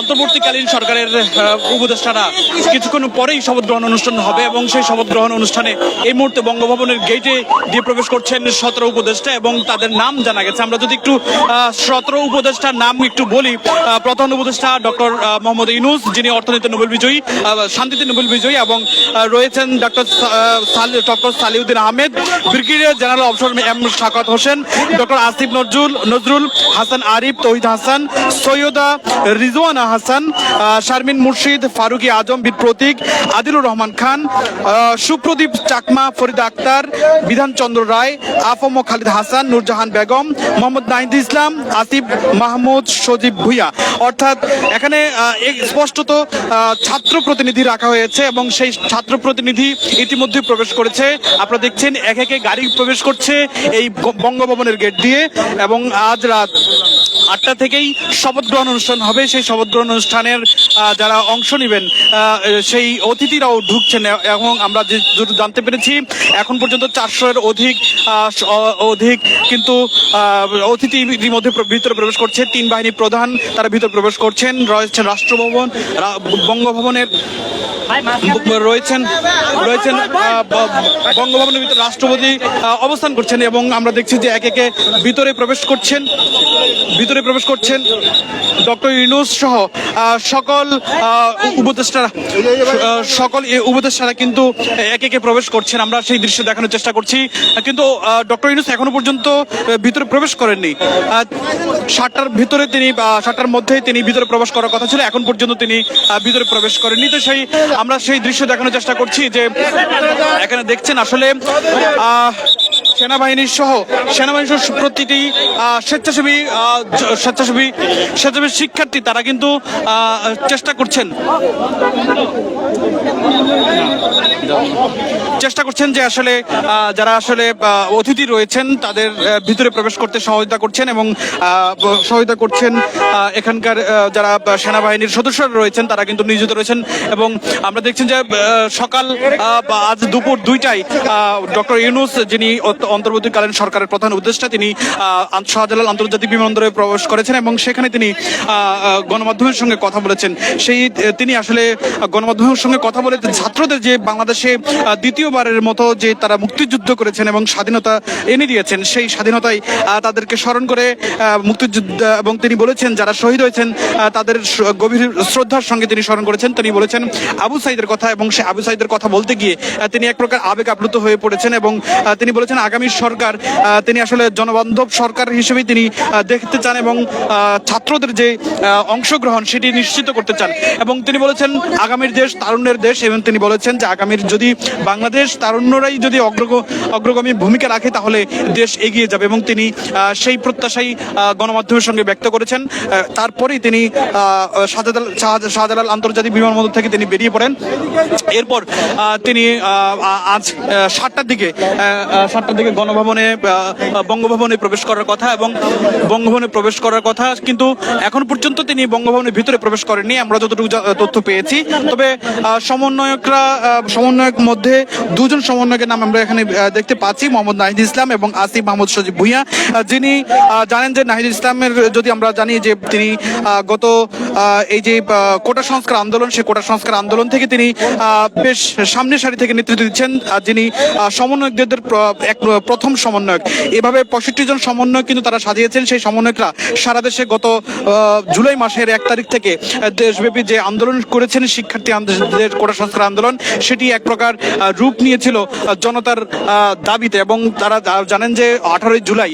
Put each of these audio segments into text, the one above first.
অন্তর্বর্তীকালীন সরকারের উপদেষ্টারা কিছুক্ষণ পরেই শপথ গ্রহণ অনুষ্ঠান হবে এবং সেই শপথ গ্রহণ অনুষ্ঠানে এই মুহূর্তে বঙ্গভবনের গেটে দিয়ে প্রবেশ করছেন সতেরো উপদেষ্টা এবং তাদের নাম জানা গেছে। আমরা যদি একটু সতেরো উপদেষ্টার নাম একটু বলি প্রধান উপদেষ্টা ডক্টর মোহাম্মদ ইনুস যিনি অর্থনীতি নোবেল বিজয়ী শান্তিতে নোবেল বিজয়ী এবং রয়েছেন doctor doctor Saliuddin Ahmed, brigadier general officer M Shakhawat Hossain, doctor Asif Nazrul Nazrul Hasan Arif, Tohid Hasan, Syeda Rizwana Hasan Sharmin Murshid, Faruki Azam বীর প্রতীক, আদিলুর রহমান খান সুপ্রদীপ চাকমা, ফরিদা আক্তার বিধানচন্দ্র রায়, আফম খালিদ হাসান, নূরজাহান বেগম, মোহাম্মদ নাহিদ ইসলাম, আসিফ মাহমুদ, সজীব ভুইয়া। অর্থাৎ এখানে স্পষ্টত ছাত্র প্রতিনিধি রাখা হয়েছে এবং সেই ছাত্র প্রতিনিধি ইতিমধ্যে প্রবেশ করেছে। আপনারা দেখছেন, এক একে গাড়ি প্রবেশ করছে এই বঙ্গভবনের গেট দিয়ে এবং আজ রাত আটটা থেকেই শপথ গ্রহণ অনুষ্ঠান হবে। সেই শপথ গ্রহণ অনুষ্ঠানের যারা অংশ নেবেন সেই অতিথিরাও ঢুকছেন এবং আমরা যে জানতে পেরেছি, এখন পর্যন্ত চারশো এর অধিক অধিক কিন্তু অতিথি ইতিমধ্যে ভিতরে প্রবেশ করছে। তিন বাহিনী প্রধান তারা ভিতরে প্রবেশ করছেন। রয়েছেন রাষ্ট্রভবন বঙ্গভবনের, রয়েছেন রয়েছেন বঙ্গভবনের ভিতরে রাষ্ট্রপতি অবস্থান করছেন এবং আমরা দেখছি যে এক একে ভিতরে প্রবেশ করছেন। ভিতরে প্রবেশ করছেন ডক্টর ইউনুস সহ সকল উপদেষ্টারা সকল উপদেষ্টারা কিন্তু এক একে প্রবেশ করছেন। আমরা সেই দৃশ্য দেখানোর চেষ্টা করছি। কিন্তু ডক্টর ইউনুস এখনও পর্যন্ত ভিতরে প্রবেশ করেননি। সাতটার ভিতরে তিনি সাতটার মধ্যে তিনি ভিতরে প্রবেশ করার কথা ছিল। এখন পর্যন্ত তিনি ভিতরে প্রবেশ করেননি। তো সেই, আমরা সেই দৃশ্য দেখানোর চেষ্টা করছি যে, এখানে দেখছেন আসলে সেনাবাহিনী সহ সেনাবাহিনী সহ প্রতিটি স্বেচ্ছাসেবী স্বেচ্ছাসেবী স্বেচ্ছাসেবী শিক্ষার্থী তারা কিন্তু চেষ্টা করছেন। চেষ্টা করছেন যে আসলে যারা আসলে অতিথি রয়েছেন তাদের ভিতরে প্রবেশ করতে সহযোগিতা করছেন এবং সহযোগিতা করছেন এখানকার যারা সেনাবাহিনীর সদস্যরা রয়েছেন তারা কিন্তু নিয়োজিত রয়েছেন এবং আমরা দেখছেন যে সকাল আজ দুপুর দুইটায় ডক্টর ইউনুস যিনি অন্তর্বর্তীকালীন সরকারের প্রধান উপদেষ্টা তিনি শাহজালাল আন্তর্জাতিক বিমানবন্দরে প্রবেশ করেছেন এবং সেখানে তিনি গণমাধ্যমের সঙ্গে কথা বলেছেন। সেই তিনি আসলে গণমাধ্যমের সঙ্গে কথা বলে ছাত্রদের যে বাংলাদেশে দ্বিতীয়বারের মতো যে তারা মুক্তিযুদ্ধ করেছেন এবং স্বাধীনতা এনে দিয়েছেন, সেই স্বাধীনতায় তাদেরকে স্মরণ করে মুক্তিযুদ্ধ, এবং তিনি বলেছেন, যারা শহীদ হয়েছেন তাদের গভীর শ্রদ্ধার সঙ্গে তিনি স্মরণ করেছেন। তিনি বলেছেন, আবু সাইদের কথা এবং সে আবু সাইদের কথা বলতে গিয়ে তিনি এক প্রকার আবেগ আপ্লুত হয়ে পড়েছেন এবং তিনি বলেছেন আগামী সরকার তিনি আসলে জনবান্ধব সরকার হিসেবেই তিনি দেখতে চান এবং ছাত্রদের যে অংশগ্রহণ সেটি নিশ্চিত করতে চান। এবং তিনি বলেছেন, আগামীর দেশ তারুণ্যের দেশ এবং তিনি বলেছেন যে, আগামীর যদি বাংলাদেশ তারুণ্যরাই যদি অগ্রগ, অগ্রগামী ভূমিকা রাখে, তাহলে দেশ এগিয়ে যাবে এবং তিনি সেই প্রত্যাশাই গণমাধ্যমের সঙ্গে ব্যক্ত করেছেন। তারপরেই তিনি শাহজালাল শাহ- আন্তর্জাতিক বিমানবন্দর থেকে তিনি বেরিয়ে পড়েন। এরপর তিনি আজ সাতটার দিকে সাতটার দিকে গণভবনে বঙ্গভবনে প্রবেশ করার কথা এবং বঙ্গভবনে প্রবেশ করার কথা, কিন্তু এখন পর্যন্ত তিনি বঙ্গভবনের ভিতরে প্রবেশ করেননি। আমরা যতটুকু তথ্য পেয়েছি। তবে সমন্বয়করা সমন্বয়ক মধ্যে দুজন সমন্বয়কের নাম আমরা এখানে দেখতে পাচ্ছি, মোহাম্মদ নাহিদ ইসলাম এবং আসিফ মাহমুদ সজিব ভুইয়া। যিনি জানেন যে নাহিদ ইসলামের, যদি আমরা জানি যে তিনি গত এই যে কোটা সংস্কার আন্দোলন সেই কোটা সংস্কার আন্দোলন থেকে তিনি বেশ সামনের সারি থেকে নেতৃত্ব দিচ্ছেন। যিনি সমন্বয়কদের এক প্রথম সমন্বয়ক। এভাবে পঁয়ষট্টি জন সমন্বয়ক কিন্তু তারা সাজিয়েছেন। সেই সমন্বয়করা সারা দেশে গত জুলাই মাসের এক তারিখ থেকে দেশব্যাপী যে আন্দোলন করেছেন, শিক্ষার্থী আন্দোলনের কোটা সংস্কার আন্দোলন, সেটি এক প্রকার রূপ নিয়েছিল জনতার দাবিতে এবং তারা জানেন যে আঠারোই জুলাই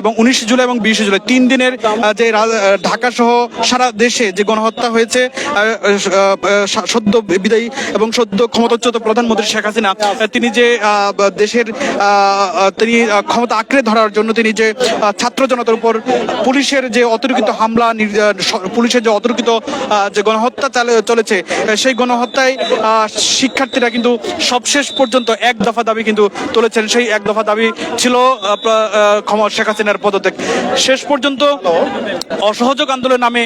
এবং উনিশে জুলাই এবং বিশে জুলাই তিন দিনের যে ঢাকা সহ সারা দেশে যে গণহত্যা হয়েছে সদ্য বিদায়ী এবং সদ্য ক্ষমতাচ্যুত প্রধানমন্ত্রী শেখ হাসিনা তিনি যে দেশের তিনি ক্ষমতা আঁকড়ে ধরার জন্য তিনি যে ছাত্র জনতার উপর পুলিশের যে অতর্কিত হামলা পুলিশের যে অতর্কিত যে গণহত্যা চালে- চলেছে সেই গণহত্যায় শিক্ষার্থীরা কিন্তু সবশেষ পর্যন্ত এক দফা দাবি কিন্তু তুলেছেন। সেই এক দফা দাবি ছিল শেখ হাসিনার পদত্যাগ। শেষ পর্যন্ত অসহযোগ আন্দোলন নামে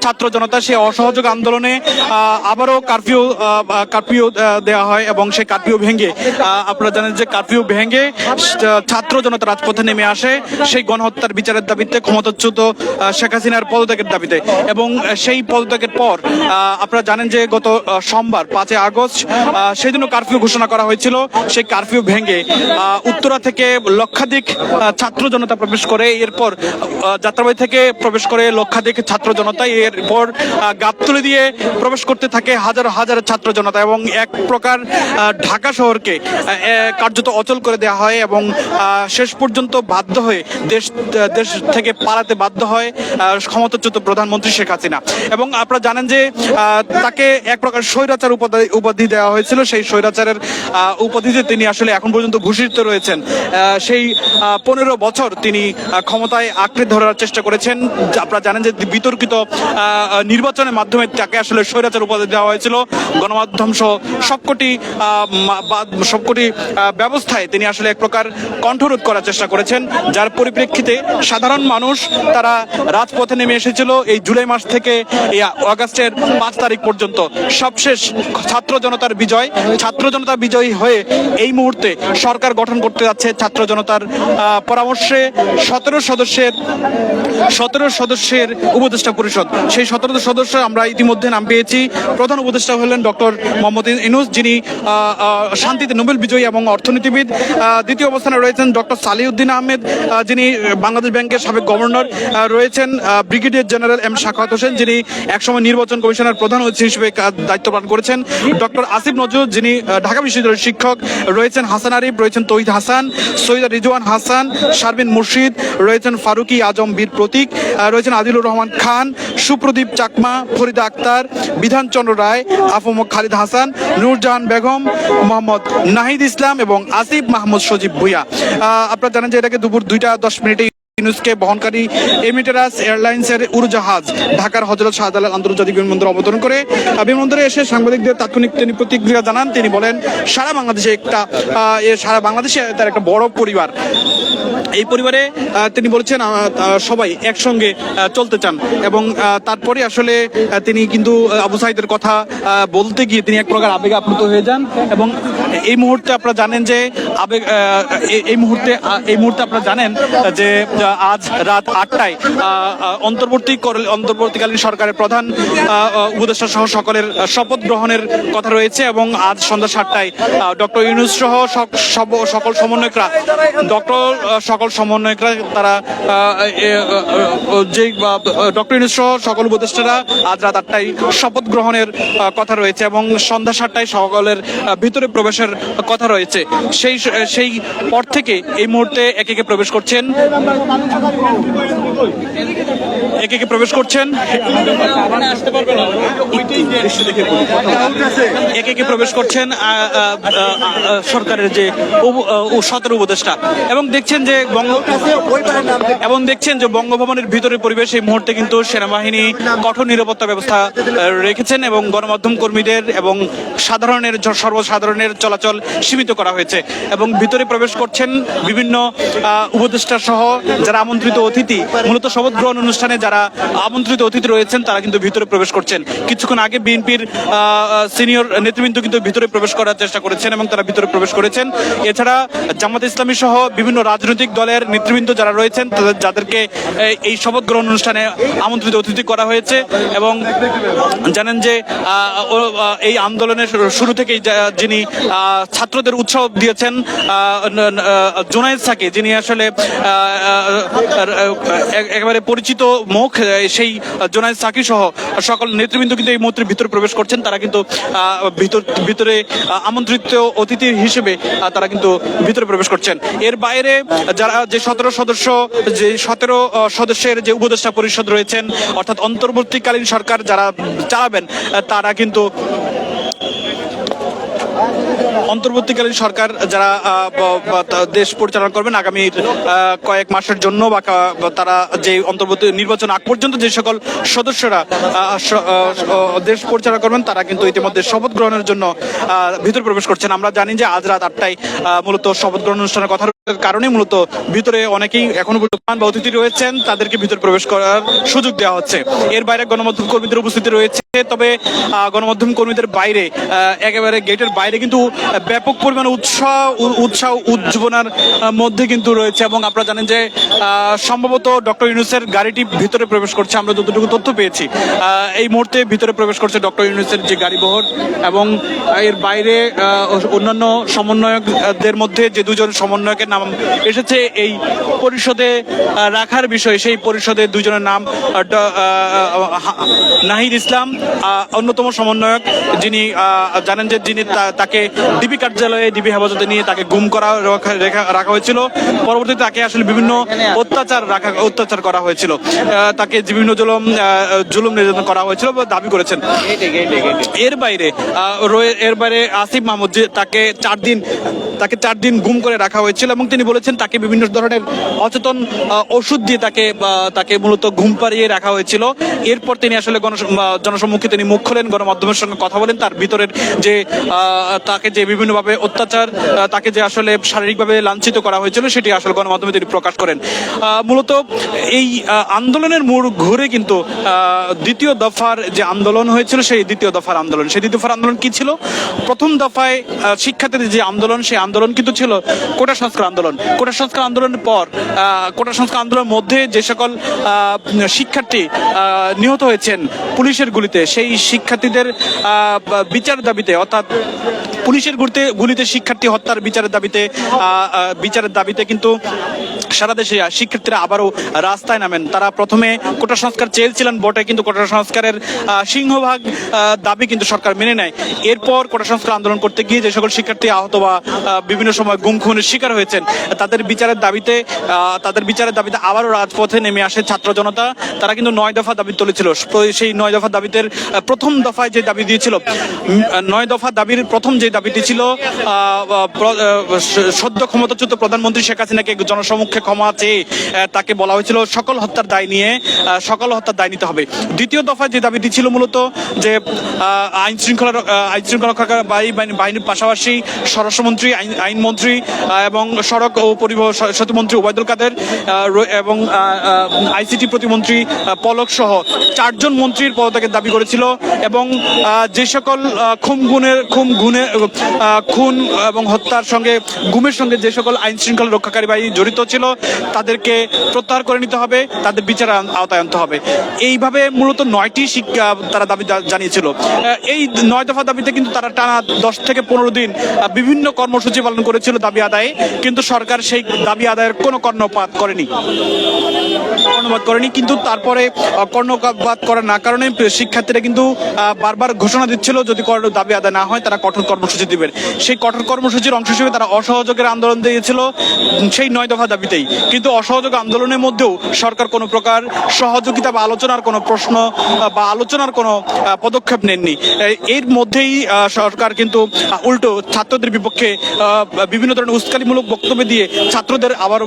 ছাত্র জনতা সেই অসহযোগ আন্দোলনে আবারও কারফিউ কারফিউ দেওয়া হয় এবং সেই কারফিউ ভেঙে আপনারা জানেন যে কারফিউ ভেঙে ছাত্র জনতা রাজপথে নেমে আসে সেই গণহত্যার বিচারের দাবিতে ক্ষমতাচ্যুত শেখ হাসিনার পদত্যাগের দাবিতে। এবং সেই পদত্যাগের পর আপনারা জানেন যে গত সোমবার পাঁচই আগস্ট আহ, সেদিনও কারফিউ ঘোষণা করা হয়েছিল। সেই কারফিউ ভেঙে উত্তরা থেকে লক্ষাধিক ছাত্র জনতা প্রবেশ করে। এরপর যাত্রাবাড়ি থেকে প্রবেশ করে লক্ষাধিক ছাত্র জনতা। এরপর গাবতলি দিয়ে প্রবেশ করতে থাকে হাজার হাজার ছাত্র জনতা। এবং এক প্রকার ঢাকা শহরকে কার্যত অচল করে দেওয়া হয় এবং আহ, শেষ পর্যন্ত বাধ্য হয়ে দেশ দেশ থেকে পালাতে বাধ্য হয় ক্ষমতাচ্যুত প্রধানমন্ত্রী শেখ হাসিনা। এবং আপনারা জানেন যে তাকে এক প্রকার স্বৈরাচার উপাধি উপাধি দেওয়া হয়েছিল। সেই স্বৈরাচারের উপাধিতে তিনি আসলে এখন পর্যন্ত ভূষিত রয়েছেন। সেই পনেরো বছর তিনি ক্ষমতায় আঁকড়ে ধরার চেষ্টা করেছেন। আপনারা জানেন যে বিতর্কিত নির্বাচনের মাধ্যমে তাকে আসলে স্বৈরাচার উপাধি দেওয়া হয়েছিল। গণমাধ্যম সহ সবকটি সবকটি ব্যবস্থায় তিনি আসলে এক প্রকার কণ্ঠরোধ করার চেষ্টা করেছেন, যার পরিপ্রেক্ষিতে সাধারণ মানুষ তারা রাজপথে নেমে এসেছিল এই জুলাই মাস থেকে এই আগস্টের পাঁচ তারিখ পর্যন্ত। সবশেষ ছাত্র জনতার বিজয়, ছাত্র জনতা বিজয়ী হয়ে এই মুহূর্তে সরকার গঠন করতে যাচ্ছে ছাত্র জনতার পরামর্শে সতেরো সদস্যের সতেরো সদস্যের উপদেষ্টা পরিষদ। সেই সতেরো সদস্য আমরা ইতিমধ্যে নাম পেয়েছি। প্রধান উপদেষ্টা হলেন ডক্টর মোহাম্মদ ইনুস, যিনি শান্তিতে নোবেল বিজয়ী এবং অর্থনীতিবিদ। দ্বিতীয় অবস্থানে রয়েছেন ডক্টর সালিউদ্দিন আহমেদ যিনি বাংলাদেশ ব্যাংকের সাবেক গভর্নর রয়েছেন ব্রিগেডিয়ার জেনারেল এম শাখাত হোসেন, যিনি একসময় নির্বাচন কমিশনের প্রধান অতিথি হিসেবে দায়িত্ব পালন করেছেন। ডক্টর আসিফ নজরুল, যিনি ঢাকা বিশ্ববিদ্যালয়ের শিক্ষক, রয়েছেন হাসান আরিফ, রয়েছেন তহিদ হাসান, সৈয়দ রিজওয়ান হাসান শারবিন মুর্শিদ, রয়েছেন ফারুকি আজম বীর প্রতীক রয়েছেন আদিলুর রহমান খান, সুপ্রদীপ চাকমা, ফরিদা আক্তার, বিধানচন্দ্র রায়, আফম খালিদ হাসান, নূরজাহান বেগম, মোহাম্মদ নাহিদ ইসলাম এবং আসিফ মাহমুদ সজীব ভুইয়া আপনারা জানেন যে এটাকে দুপুর দুইটা দশ মিনিটে ইউনুসকে বহনকারী এমিটেরাস এয়ারলাইন্সের উড়োজাহাজ ঢাকার হজরত শাহজালাল আন্তর্জাতিক বিমানবন্দর অবতরণ করে বিমানবন্দরে এসে সাংবাদিকদের তাৎক্ষণিক তিনি প্রতিক্রিয়া জানান। তিনি বলেন, সারা বাংলাদেশে একটা সারা বাংলাদেশে তার একটা বড় পরিবার। এই পরিবারে তিনি বলেছেন সবাই একসঙ্গে চলতে চান। এবং তারপরে আসলে তিনি কিন্তু আবু সাইদের কথা বলতে গিয়ে তিনি এক প্রকার আবেগে আপ্লুত হয়ে যান। এবং এই মুহূর্তে আপনারা জানেন যে আবেগ এই- মুহূর্তে এই মুহূর্তে আপনারা জানেন যে আজ রাত আটটায় অন্তর্বর্তী কর- অন্তর্বর্তীকালীন সরকারের প্রধান উপদেষ্টা সহ সকলের শপথ গ্রহণের কথা রয়েছে এবং আজ সন্ধ্যা সাতটায় ডক্টর ইউনুস সহ সকল সমন্বয়করা, ডক্টর সকল সমন্বয়করা তারা যে ডক্টর ইউনুস সহ সকল উপদেষ্টারা আজ রাত আটটায় শপথ গ্রহণের কথা রয়েছে এবং সন্ধ্যা সাতটায় সকলের ভিতরে প্রবেশের কথা রয়েছে। সেই সেই পর থেকে এই মুহূর্তে একে একে প্রবেশ করছেন। একে একে প্রবেশ করছেন। একে একে প্রবেশ করছেন সরকারের যে সতেরো উপদেষ্টা। এবং দেখছেন যে এবং দেখছেন যে বঙ্গভবনের ভিতরে পরিবেশ এই মুহূর্তে কিন্তু সেনাবাহিনী কঠোর নিরাপত্তা ব্যবস্থা রেখেছেন এবং গণমাধ্যম কর্মীদের এবং সাধারণের, সর্বসাধারণের চলাচল সীমিত করা হয়েছে এবং ভিতরে প্রবেশ করছেন বিভিন্ন উপদেষ্টা সহ যারা আমন্ত্রিত অতিথি, মূলত শপথ গ্রহণ অনুষ্ঠানে যারা আমন্ত্রিত অতিথি রয়েছেন, তারা কিন্তু ভিতরে প্রবেশ করছেন। কিছুক্ষণ আগে বিএনপির সিনিয়র নেতৃবৃন্দ কিন্তু ভিতরে প্রবেশ করার চেষ্টা করেছেন এবং তারা ভিতরে প্রবেশ করেছেন। এছাড়া জামাত ইসলামী সহ বিভিন্ন রাজনৈতিক দলের নেতৃবৃন্দ যারা রয়েছেন, তাদের, যাদেরকে এই- শপথ গ্রহণ অনুষ্ঠানে আমন্ত্রিত অতিথি করা হয়েছে এবং জানেন যে এই আন্দোলনের শুরু- থেকেই যিনি ছাত্রদের উৎসাহ দিয়েছেন জোনায়েদ সাকি, যিনি আসলে একেবারে পরিচিত মুখ সেই জোনায়েদ সাকি সহ সকল নেতৃবৃন্দ কিন্তু এই মুহূর্তে ভিতরে প্রবেশ করছেন। তারা কিন্তু ভিতর, ভিতরে আমন্ত্রিত অতিথি হিসেবে তারা কিন্তু ভিতরে প্রবেশ করছেন। এর বাইরে যারা, যে সতেরো সদস্য, যে সতেরো সদস্যের যে উপদেষ্টা পরিষদ রয়েছেন, অর্থাৎ অন্তর্বর্তীকালীন সরকার যারা চালাবেন তারা কিন্তু অন্তর্বর্তীকালীন সরকার যারা দেশ পরিচালনা করবেন আগামী কয়েক মাসের জন্য বা তারা যে অন্তর্বর্তী নির্বাচন আগ পর্যন্ত যে সকল সদস্যরা দেশ পরিচালনা করবেন, তারা কিন্তু ইতিমধ্যে শপথ গ্রহণের জন্য ভিতরে প্রবেশ করছেন। আমরা জানি যে আজ রাত আটটায় মূলত শপথ গ্রহণ অনুষ্ঠানের কথা কারণে মূলত ভিতরে অনেকেই এখনও বর্তমান বা অতিথি রয়েছেন, তাদেরকে ভিতরে প্রবেশ করার সুযোগ দেওয়া হচ্ছে। এর বাইরে গণমাধ্যম কর্মীদের উপস্থিতি রয়েছে, তবে গণমাধ্যম কর্মীদের বাইরে একেবারে গেটের বাইরে কিন্তু ব্যাপক পরিমাণে উৎসাহ উৎসাহ উজ্জীবনার মধ্যে কিন্তু রয়েছে এবং আপনারা জানেন যে সম্ভবত ডক্টর ইউনুসের গাড়িটি ভিতরে প্রবেশ করছে। আমরা যতটুকু তথ্য পেয়েছি এই মুহূর্তে ভিতরে প্রবেশ করছে ডক্টর ইউনুসের যে গাড়ি বহর এবং এর বাইরে অন্যান্য সমন্বয়কদের মধ্যে যে দুজন সমন্বয়কের নাম এসেছে, এই পরিষদে রাখার বিষয়ে সেই পরিষদে দুজনের নাম নাহিদ ইসলাম অন্যতম সমন্বয়ক যিনি জানেন যে যিনি তাকে ডিবি কার্যালয়ে ডিবি হেফাজতে নিয়ে তাকে গুম করা রাখা- হয়েছিল। পরবর্তীতে তাকে আসলে বিভিন্ন অত্যাচার রাখা অত্যাচার করা হয়েছিল। তাকে বিভিন্ন জুলুম জুলুম নির্যাতন করা হয়েছিল দাবি করেছেন। এর বাইরে এর বাইরে আসিফ মাহমুদ যে তাকে চার দিন তাকে চার দিন গুম করে রাখা হয়েছিল এবং তিনি বলেছেন তাকে বিভিন্ন ধরনের অচেতন ওষুধ দিয়ে তাকে তাকে মূলত ঘুম পাড়িয়ে রাখা হয়েছিল। এরপর তিনি আসলে গণ জনসম্মুখে তিনি মুখ খোলেন, গণমাধ্যমের সঙ্গে কথা বলেন। তার ভিতরের যে তাকে যে বিভিন্নভাবে অত্যাচার তাকে যে আসলে শারীরিকভাবে লাঞ্ছিত করা হয়েছিল, সেটি আসলে গণমাধ্যমে তিনি প্রকাশ করেন। মূলত এই আন্দোলনের মোড় ঘুরে কিন্তু দ্বিতীয় দফার যে আন্দোলন হয়েছিল, সেই দ্বিতীয় দফার আন্দোলন। সেই দ্বিতীয় দফার আন্দোলন কি ছিল? প্রথম দফায় শিক্ষার্থীদের যে আন্দোলন, সেই আন্দোলন কিন্তু ছিল কোটা সংস্কার আন্দোলন। কোটা সংস্কার আন্দোলনের পর কোটা সংস্কার আন্দোলনের মধ্যে যে সকল শিক্ষার্থী নিহত হয়েছেন পুলিশের গুলিতে, সেই শিক্ষার্থীদের বিচার দাবিতে, অর্থাৎ পুলিশের গুলিতে গুলিতে শিক্ষার্থী হত্যার বিচারের দাবিতে বিচারের দাবিতে কিন্তু সারা দেশে শিক্ষার্থীরা আবারও রাস্তায় নামেন। তারা প্রথমে কোটা সংস্কার চেয়েছিলেন বটে, কিন্তু কোটা সংস্কারের সিংহভাগ দাবি কিন্তু সরকার মেনে নেয়। এরপর কোটা সংস্কার আন্দোলন করতে গিয়ে যে সকল শিক্ষার্থী আহত বা বিভিন্ন সময় গুম খুনের শিকার হয়েছেন, তাদের বিচারের দাবিতে তাদের বিচারের দাবিতে আবারও রাজপথে নেমে আসে ছাত্র জনতা। তারা কিন্তু নয় দফা দাবি তুলেছিল। সেই নয় দফা দাবিতে প্রথম দফায় যে দাবি দিয়েছিল নয় দফা দাবির প্রথম যে দাবিটি ছিল সদ্য ক্ষমতাচ্যুত প্রধানমন্ত্রী শেখ হাসিনাকে জনসমক্ষে ক্ষমা চেয়ে তাকে বলা হয়েছিল সকল হত্যার দায় নিয়ে সকল হত্যার দায় নিতে হবে। দ্বিতীয় দফায় যে দাবিটি ছিল মূলত যে আইন শৃঙ্খলা আইন শৃঙ্খলা বাহিনী- বাহিনীর পাশাপাশি স্বরাষ্ট্রমন্ত্রী, আইন আইনমন্ত্রী এবং সড়ক ও পরিবহন সেতুমন্ত্রী ওবায়দুল কাদের এবং আইসিটি প্রতিমন্ত্রী পলক সহ চারজন মন্ত্রীর পদত্যাগের দাবি করেছিল এবং যে সকল খুন গুণের, খুন গুণে খুন এবং হত্যার সঙ্গে, গুমের সঙ্গে যে সকল আইন শৃঙ্খলা রক্ষাকারী বাহিনী জড়িত ছিল, তাদেরকে প্রত্যাহার করে নিতে হবে, তাদের বিচার আওতায় আনতে হবে। এইভাবে মূলত নয়টি শিক্ষা তারা দাবি জানিয়েছিল। এই নয় দফা দাবিতে কিন্তু তারা টানা দশ থেকে পনেরো দিন বিভিন্ন কর্মসূচি পালন করেছিল দাবি আদায়ে, কিন্তু সরকার সেই দাবি আদায়ের কোনো কর্ণপাত করেনি। কর্ণপাত করেনি, কিন্তু তারপরে কর্ণপাত করার না কারণে শিক্ষার্থীরা কিন্তু বারবার ঘোষণা দিচ্ছিল, যদি কর- দাবি আদায় না হয়, তারা কঠোর কর্মসূচি দিবেন। সেই কঠোর কর্মসূচির অংশ হিসেবে তারা অসহযোগের আন্দোলন দিয়েছিল সেই নয় দফা দাবিতেই। কিন্তু অসহযোগ আন্দোলনের মধ্যেও সরকার কোনো প্রকার সহযোগিতা বা আলোচনার কোনো প্রশ্ন বা আলোচনার কোনো পদক্ষেপ নেননি। এর মধ্যেই সরকার কিন্তু উল্টো ছাত্রদের বিপক্ষে বিভিন্ন ধরনের উস্কানিমূলক বক্তব্য দিয়ে ছাত্রদের আবার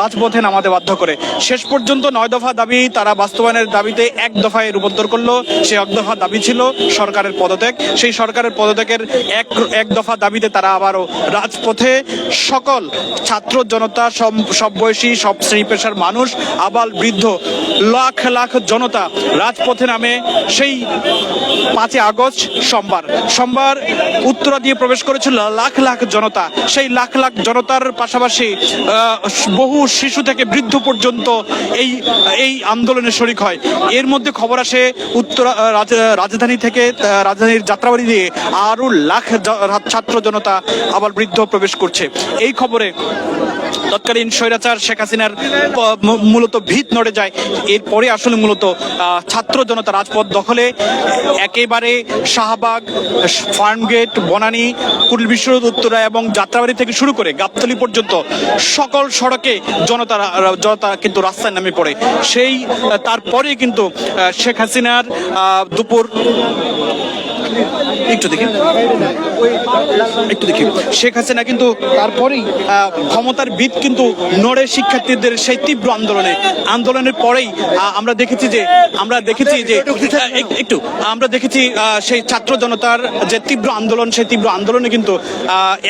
রাজপথে নামাতে বাধ্য করে। শেষ পর্যন্ত নয় দফা দাবি তারা বাস্তবায়নের দাবিতে এক দফায় রূপান্তর করল। সেই এক দফা দাবি ছিল সরকারের পদত্যাগ। সেই সরকারের পদত্যাগের এক এক দফা দাবিতে তারা আবারও রাজপথে সকল ছাত্র জনতা, সব বয়সী, সব শ্রেণি পেশার মানুষ, আবাল বৃদ্ধ, লাখ লাখ জনতা রাজপথে নামে সেই পাঁচই আগস্ট সোমবার। সোমবার উত্তরা দিয়ে প্রবেশ করেছিল লাখ লাখ জনতা। সেই লাখ লাখ জনতার পাশাপাশি বহু শিশু থেকে বৃদ্ধ পর্যন্ত এই এই আন্দোলনে শরিক হয়। এর মধ্যে খবর আসে উত্তরা রাজধানী থেকে রাজধানীর যাত্রাবাড়ি দিয়ে আরও লাখ ছাত্র জনতা আবার বৃদ্ধ প্রবেশ করছে। এই খবরে তৎকালীন স্বৈরাচার শেখ হাসিনার মূলত ভিত নড়ে যায়। এরপরে আসলে মূলত ছাত্র জনতা রাজপথ দখলে, একেবারে শাহবাগ, ফার্মগেট, বনানী কুড়িল বিশ্ব উত্তরা এবং যাত্রাবাড়ি থেকে শুরু করে গাবতলি পর্যন্ত সকল সড়কে জনতা জনতা কিন্তু রাস্তায় নামে পড়ে। সেই, তারপরে কিন্তু শেখ হাসিনার দুপুর একটু দেখি। একটু দেখি। শেখ হাসিনা কিন্তু তারপরেই ক্ষমতার বিদ কিন্তু নড়ে শিক্ষার্থীদের সেই তীব্র আন্দোলনে আন্দোলনের পরেই আমরা দেখেছি যে আমরা দেখেছি যে একটু আমরা দেখেছি সেই ছাত্র জনতার যে তীব্র আন্দোলন সেই তীব্র আন্দোলনে কিন্তু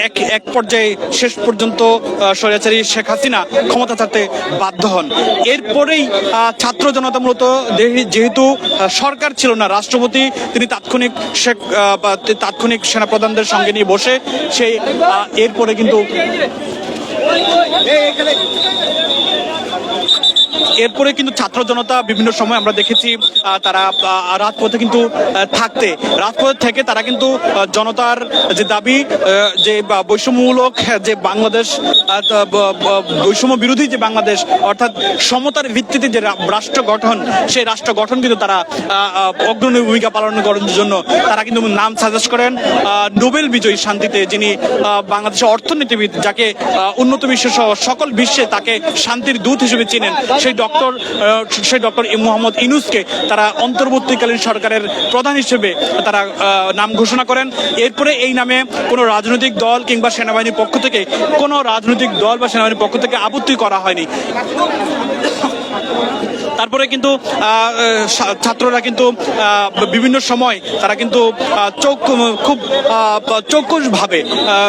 এক এক পর্যায়ে শেষ পর্যন্ত স্বৈরাচারী শেখ হাসিনা ক্ষমতা ছাড়তে বাধ্য হন। এরপরেই ছাত্র জনতা মূলত যেহেতু সরকার ছিল না রাষ্ট্রপতি তিনি তাৎক্ষণিক বা তাৎক্ষণিক সেনাপ্রধানদের সঙ্গে নিয়ে বসে সেই এরপরে কিন্তু हे এরপরে কিন্তু ছাত্র জনতা বিভিন্ন সময় আমরা দেখেছি তারা রাজপথে কিন্তু থাকতে। রাজপথে থেকে তারা কিন্তু জনতার যে দাবি যে বৈষম্যমূলক যে বাংলাদেশ বৈষম্য বিরোধী যে বাংলাদেশ, অর্থাৎ সমতার ভিত্তিতে যে রাষ্ট্র গঠন, সেই রাষ্ট্র গঠন কিন্তু তারা অগ্রণী ভূমিকা পালন করার জন্য তারা কিন্তু নাম সাজেস্ট করেন নোবেল বিজয়ী শান্তিতে, যিনি বাংলাদেশের অর্থনীতিবিদ, যাকে উন্নত বিশ্ব সহ সকল বিশ্বে তাকে শান্তির দূত হিসেবে চিনেন। সেই ডক্টর সেই ডক্টর মোহাম্মদ ইনুসকে তারা অন্তর্বর্তীকালীন সরকারের প্রধান হিসেবে তারা নাম ঘোষণা করেন। এরপরে এই নামে কোনো রাজনৈতিক দল কিংবা সেনাবাহিনীর পক্ষ থেকে, কোনো রাজনৈতিক দল বা সেনাবাহিনীর পক্ষ থেকে আপত্তি করা হয়নি। তারপরে কিন্তু ছাত্ররা কিন্তু বিভিন্ন সময় তারা কিন্তু চোখ খুব চৌকুশ ভাবে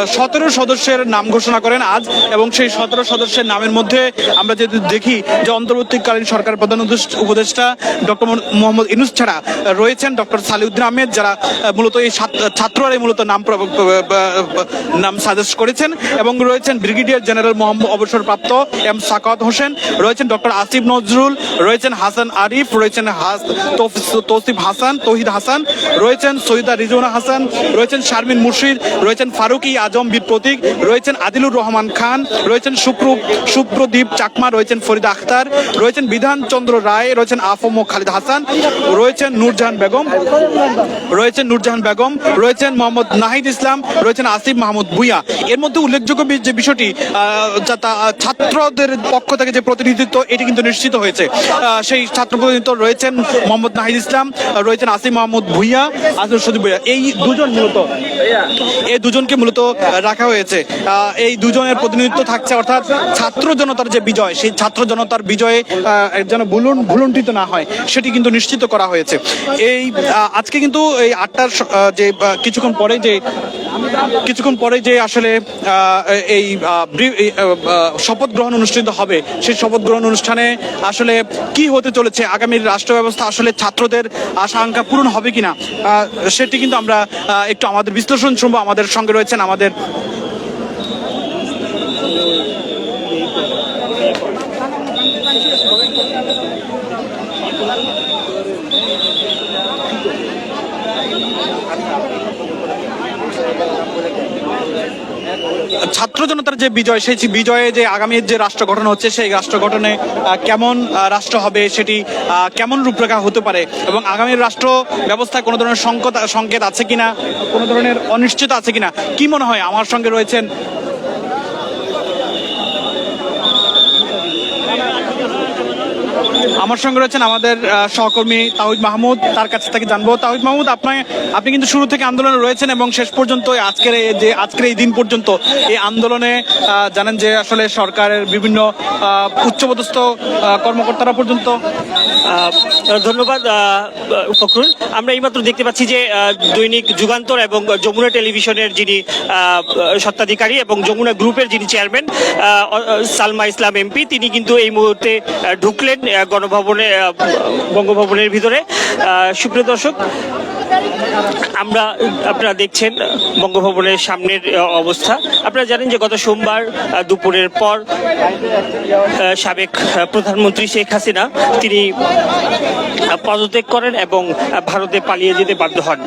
সতেরো সদস্যের নাম ঘোষণা করেন আজ এবং সেই সতেরো সদস্যের নামের মধ্যে আমরা যদি দেখি যে অন্তর্বর্তীকালীন সরকার প্রধান উপদেষ্টা- ডক্টর মোহাম্মদ ইনুস ছাড়া রয়েছেন ডক্টর সালিউদ্দিন আহমেদ, যারা মূলত এই ছাত্র- ছাত্ররাই মূলত নাম নাম সাজেস্ট করেছেন এবং রয়েছেন ব্রিগেডিয়ার জেনারেল মোহাম্মদ অবসরপ্রাপ্ত এম সাকাত হোসেন, রয়েছেন ডক্টর আসিফ নজরুল রয়েছেন হাসান আরিফ, রয়েছেন তৌসিফ হাসান, তৌহিদ হাসান, রয়েছেন সৈয়দা রিজওয়ানা হাসান, রয়েছেন শারমিন মুর্শিদ, রয়েছেন ফারুকি আজম বীর প্রতীক, রয়েছেন আদিলুর রহমান খান, রয়েছেন সুপ্র সুপ্রদীপ চাকমা, রয়েছেন ফরিদা আখতার, রয়েছেন বিধান চন্দ্র রায়, রয়েছেন আফম খালিদ হাসান, রয়েছেন নূরজাহান বেগম, রয়েছেন নূরজাহান বেগম, রয়েছেন মোহাম্মদ নাহিদ ইসলাম, রয়েছেন আসিফ মাহমুদ ভুইয়া। এর মধ্যে উল্লেখযোগ্য যে বিষয়টি ছাত্রদের পক্ষ থেকে যে প্রতিনিধিত্ব, এটি কিন্তু নিশ্চিত হয়েছে। সেই ছাত্র প্রতিনিধিত্ব রয়েছেন মোহাম্মদ নাহিদ ইসলাম রয়েছেন আসিম মাহমুদ ভুইয়া, আসিফ সজিব ভুইয়া। এই দুজন মূলত, এই দুজনকে মূলত রাখা হয়েছে। এই দুজনের প্রতিনিধিত্ব থাকছে অর্থাৎ ছাত্র জনতার যে বিজয়, সেই ছাত্র জনতার বিজয়ে যেন ভুলুন ভুলুণ্ঠিত না হয়, সেটি কিন্তু নিশ্চিত করা হয়েছে। এই আজকে কিন্তু এই আটটার যে কিছুক্ষণ পরে যে, কিছুক্ষণ পরে যে আসলে এই শপথ গ্রহণ অনুষ্ঠিত হবে, সেই শপথ গ্রহণ অনুষ্ঠানে আসলে কি হতে চলেছে? আগামী রাষ্ট্র ব্যবস্থা আসলে ছাত্রদের আশা পূরণ হবে কিনা? সেটি কিন্তু আমরা একটু আমাদের বিশ্লেষণ শুনব। আমাদের সঙ্গে রয়েছেন আমাদের ছাত্র জনতার যে বিজয়, সেই বিজয়ে যে আগামী যে রাষ্ট্র গঠন হচ্ছে, সেই রাষ্ট্র গঠনে কেমন রাষ্ট্র হবে সেটি কেমন রূপরেখা হতে পারে এবং আগামী রাষ্ট্র ব্যবস্থায় কোনো ধরনের সংকট, সংকেত আছে কিনা, কোনো ধরনের অনিশ্চিত আছে কিনা, কি মনে হয়? আমার সঙ্গে রয়েছেন আমার সঙ্গে রয়েছেন আমাদের সহকর্মী তাহিদ মাহমুদ তার কাছ থেকে জানব। তাহিদ মাহমুদ আপনি আপনি কিন্তু শুরু থেকে আন্দোলনে রয়েছেন এবং শেষ পর্যন্ত আজকের এই যে আজকের এই দিন পর্যন্ত এই আন্দোলনে জানেন যে আসলে সরকারের বিভিন্ন উচ্চপদস্থ কর্মকর্তারা পর্যন্ত। ধন্যবাদ ফখরুল। আমরা এইমাত্র দেখতে পাচ্ছি যে দৈনিক যুগান্তর এবং যমুনা টেলিভিশনের যিনি আহ, স্বত্বাধিকারী এবং যমুনা গ্রুপের যিনি চেয়ারম্যান সালমা ইসলাম এমপি তিনি কিন্তু এই মুহূর্তে ঢুকলেন গণভবনে। আহ, বঙ্গভবনের ভিতরে। সুপ্রিয় দর্শক আমরা আপনারা দেখছেন বঙ্গভবনের সামনের অবস্থা। আপনারা জানেন যে গত সোমবার দুপুরের পর সাবেক প্রধানমন্ত্রী শেখ হাসিনা তিনি পদত্যাগ করেন এবং ভারতে পালিয়ে যেতে বাধ্য হন।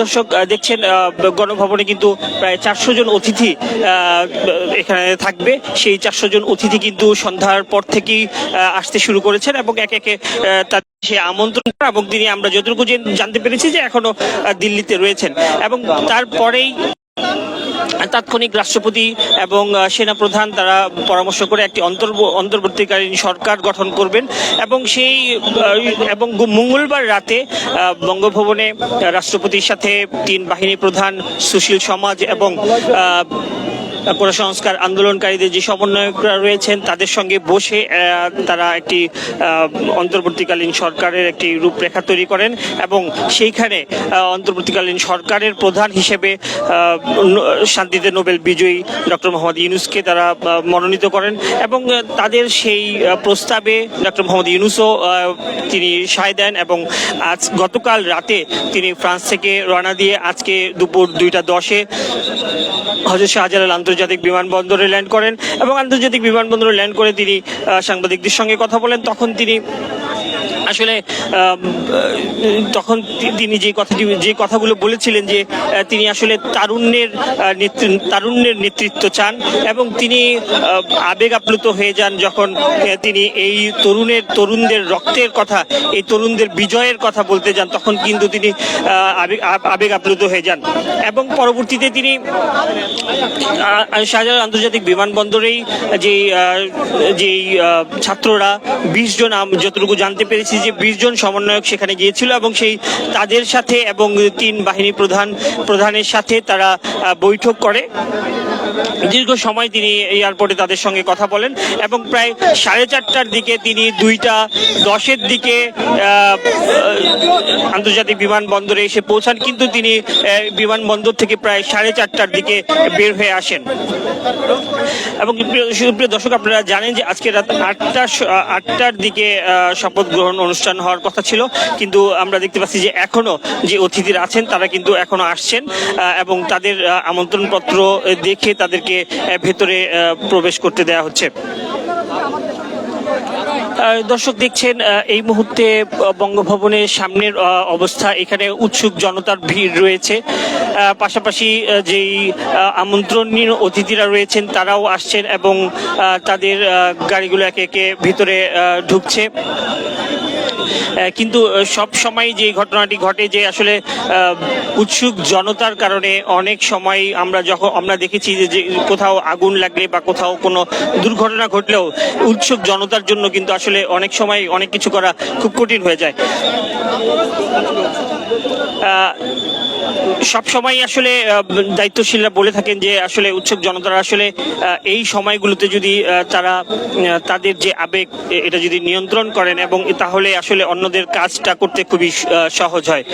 দর্শক দেখছেন গণভবনে কিন্তু প্রায় চারশো জন অতিথি এখানে থাকবে। সেই চারশো জন অতিথি কিন্তু সন্ধ্যার পর থেকেই আসতে শুরু করেছেন এবং একে একে সে আমন্ত্রণ এবং তিনি আমরা যতটুকু জানতে পেরেছি যে এখনও দিল্লিতে রয়েছেন। এবং তারপরেই তাৎক্ষণিক রাষ্ট্রপতি এবং সেনাপ্রধান তারা পরামর্শ করে একটি অন্তর্ব- অন্তর্বর্তীকালীন সরকার গঠন করবেন এবং সেই এবং মঙ্গলবার রাতে বঙ্গভবনে রাষ্ট্রপতির সাথে তিন বাহিনী প্রধান সুশীল সমাজ এবং কোটা সংস্কার আন্দোলনকারীদের যে সমন্বয়করা রয়েছেন, তাদের সঙ্গে বসে তারা একটি অন্তর্বর্তীকালীন সরকারের একটি রূপরেখা তৈরি করেন এবং সেইখানে অন্তর্বর্তীকালীন সরকারের প্রধান হিসেবে শান্তিতে নোবেল বিজয়ী ডক্টর মোহাম্মদ ইউনুসকে তারা মনোনীত করেন এবং তাদের সেই প্রস্তাবে ডক্টর মোহাম্মদ ইউনুসও তিনি সায় দেন এবং আজ গতকাল রাতে তিনি ফ্রান্স থেকে রওনা দিয়ে আজকে দুপুর দুইটা দশে হজরত শাহজালাল আন্তর্জাতিক বিমানবন্দরে ল্যান্ড করেন এবং আন্তর্জাতিক বিমানবন্দরে ল্যান্ড করে তিনি সাংবাদিকদের সঙ্গে কথা বলেন। তখন তিনি আসলে তখন তিনি যে কথাটি যে কথাগুলো বলেছিলেন যে তিনি আসলে তারুণ্যের তারুণ্যের নেতৃত্ব চান এবং তিনি আবেগ আপ্লুত হয়ে যান যখন তিনি এই তরুণের, তরুণদের রক্তের কথা, এই তরুণদের বিজয়ের কথা বলতে যান, তখন কিন্তু তিনি আবেগ আবেগ আপ্লুত হয়ে যান। এবং পরবর্তীতে তিনি শাহজালাল আন্তর্জাতিক বিমানবন্দরেই যে যেই ছাত্ররা, বিশ জন যতটুকু জানতে পেরেছি যে বিশ জন সমন্বয়ক সেখানে গিয়েছিল এবং সেই তাদের সাথে এবং তিন বাহিনী প্রধান, প্রধানের সাথে তারা বৈঠক করে। দীর্ঘ সময় তিনি এয়ারপোর্টে তাদের সঙ্গে কথা বলেন এবং প্রায় সাড়ে চারটার দিকে তিনি দুইটা দশের দিকে আন্তর্জাতিক বিমানবন্দরে এসে পৌঁছান। কিন্তু তিনি বিমানবন্দর থেকে প্রায় সাড়ে চারটার দিকে বের হয়ে আসেন। এবং প্রিয়- দর্শক, আপনারা জানেন যে আজকে রাত আটটা আটটার দিকে শপথ গ্রহণ অনুষ্ঠান হওয়ার কথা ছিল, কিন্তু আমরা দেখতে পাচ্ছি যে এখনও যে অতিথিরা আছেন, তারা কিন্তু এখনও আসছেন এবং তাদের আমন্ত্রণপত্র দেখে তাদেরকে ভেতরে প্রবেশ করতে দেওয়া হচ্ছে। দর্শক দেখছেন এই মুহূর্তে বঙ্গভবনের সামনের অবস্থা, এখানে উৎসুক জনতার ভিড় রয়েছে। পাশাপাশি যেই আমন্ত্রণীয় অতিথিরা রয়েছেন, তারাও আসছেন এবং তাদের গাড়িগুলো একে একে ভিতরে ঢুকছে। কিন্তু সব সময় যে ঘটনাটি ঘটে যে আসলে উৎসুক জনতার কারণে অনেক সময় আমরা যখন, আমরা দেখেছি যে কোথাও আগুন লাগলে বা কোথাও কোনো দুর্ঘটনা ঘটলেও উৎসুক জনতার জন্য কিন্তু আসলে অনেক সময় অনেক কিছু করা খুব কঠিন হয়ে যায়। সব সময় আসলে দায়িত্বশীলরা বলে থাকেন যে আসলে উৎসুক জনতারা আসলে এই সময়গুলোতে যদি তারা তাদের যে আবেগ এটা যদি নিয়ন্ত্রণ করেন এবং তাহলে আসলে অন্যদের কাজটা করতে খুবই সহজ হয়।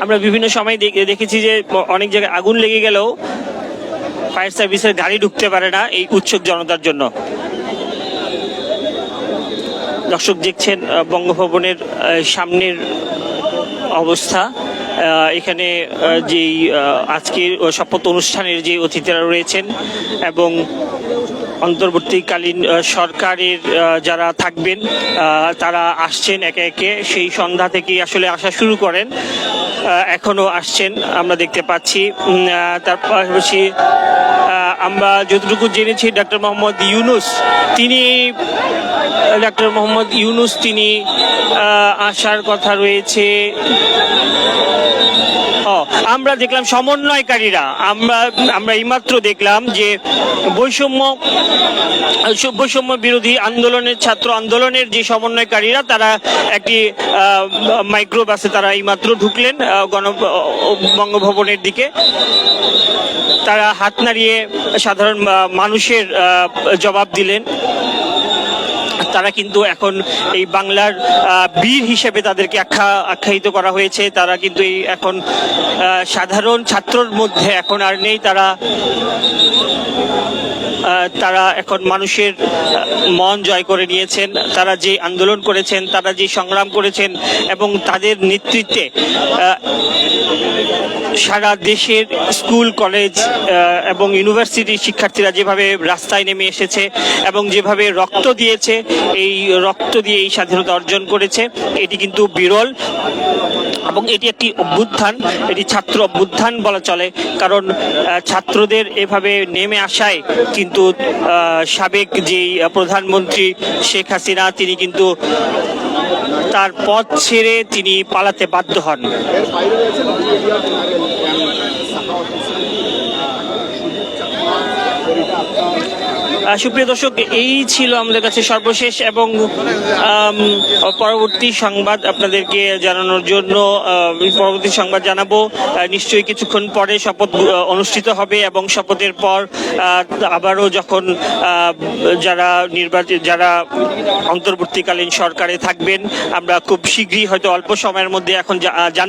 আমরা বিভিন্ন সময় দেখ- দেখেছি যে অনেক জায়গায় আগুন লেগে গেলেও ফায়ার সার্ভিসের গাড়ি ঢুকতে পারে না এই উৎসুক জনতার জন্য। দর্শক দেখছেন বঙ্গভবনের সামনের অবস্থা। এখানে যেই আজকের শপথ অনুষ্ঠানের যে অতিথিরা রয়েছেন এবং অন্তর্বর্তীকালীন সরকারের যারা থাকবেন তারা আসছেন একে একে। সেই সন্ধ্যা থেকেই আসলে আসা শুরু করেন। এখনও আসছেন, আমরা দেখতে পাচ্ছি। তার পাশাপাশি আমরা যতটুকু জেনেছি ডক্টর মোহাম্মদ ইউনুস, তিনি ডক্টর মোহাম্মদ ইউনুস তিনি আসার কথা রয়েছে। আমরা দেখলাম সমন্বয়কারীরা। আমরা আমরা এইমাত্র দেখলাম যে বৈষম্য বৈষম্য বিরোধী আন্দোলনের ছাত্র আন্দোলনের যে সমন্বয়কারীরা তারা একটি আহ, মাইক্রো বাসে তারা এইমাত্র ঢুকলেন গণ বঙ্গভবনের দিকে। তারা হাত নাড়িয়ে সাধারণ মানুষের জবাব দিলেন। তারা কিন্তু এখন এই বাংলার বীর হিসেবে তাদেরকে আখ্যা, আখ্যায়িত করা হয়েছে। তারা কিন্তু এই এখন সাধারণ ছাত্রর মধ্যে এখন আর নেই। তারা তারা এখন মানুষের মন জয় করে নিয়েছেন। তারা যে আন্দোলন করেছেন, তারা যে সংগ্রাম করেছেন এবং তাদের নেতৃত্বে সারা দেশের স্কুল, কলেজ এবং ইউনিভার্সিটির শিক্ষার্থীরা যেভাবে রাস্তায় নেমে এসেছে এবং যেভাবে রক্ত দিয়েছে এই রক্ত দিয়ে এই স্বাধীনতা অর্জন করেছে। এটি কিন্তু বিরল এবং এটি একটি অভ্যুত্থান, এটি ছাত্র অভ্যুত্থান বলা চলে। কারণ ছাত্রদের এভাবে নেমে আসায় কিন্তু সাবেক যেই প্রধানমন্ত্রী শেখ হাসিনা, তিনি কিন্তু তার পথ ছেড়ে তিনি পালাতে বাধ্য হন। সুপ্রিয় দর্শক, এই ছিল আমাদের কাছে সর্বশেষ এবং পরবর্তী সংবাদ আপনাদেরকে জানানোর জন্য পরবর্তী সংবাদ জানাব। নিশ্চয়ই কিছুক্ষণ পরে শপথ অনুষ্ঠিত হবে এবং শপথের পর আবারও যখন যারা নির্বাচিত যারা অন্তর্বর্তীকালীন সরকারে থাকবেন, আমরা খুব শীঘ্রই হয়তো অল্প সময়ের মধ্যে এখন জানতে